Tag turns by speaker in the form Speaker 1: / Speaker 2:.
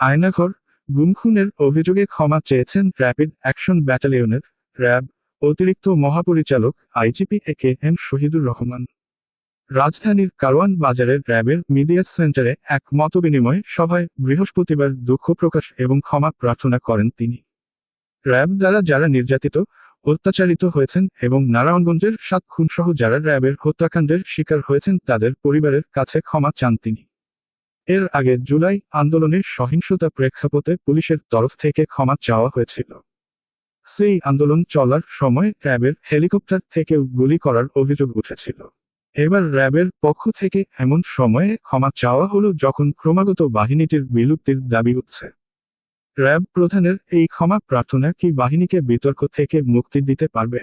Speaker 1: আয়নাঘর, গুমখুনের অভিযোগে ক্ষমা চেয়েছেন র্যাপিড অ্যাকশন ব্যাটালিয়নের র্যাব অতিরিক্ত মহাপরিচালক IGP A K M Shahidur Rahman. রাজধানীর কারওয়ান বাজারের র্যাবের মিডিয়া সেন্টারে এক মতবিনিময় সভায় বৃহস্পতিবার দুঃখ প্রকাশ এবং ক্ষমা প্রার্থনা করেন তিনি। র্যাব দ্বারা যারা নির্যাতিত অত্যাচারিত হয়েছেন এবং নারায়ণগঞ্জের সাত খুনসহ যারা র্যাবের হত্যাকাণ্ডের শিকার হয়েছেন তাদের পরিবারের কাছে ক্ষমা চান তিনি। এর আগে জুলাই আন্দোলনের সহিংসতা প্রেক্ষাপটে পুলিশের তরফ থেকে ক্ষমা চাওয়া হয়েছিল। সেই আন্দোলন চলার সময় র্যাবের হেলিকপ্টার থেকেও গুলি করার অভিযোগ উঠেছিল। এবার র্যাবের পক্ষ থেকে এমন সময়ে ক্ষমা চাওয়া হলো যখন ক্রমাগত বাহিনীটির বিলুপ্তির দাবি উঠছে। র্যাব প্রধানের এই ক্ষমা প্রার্থনা কি বাহিনীকে বিতর্ক থেকে মুক্তি দিতে পারবে?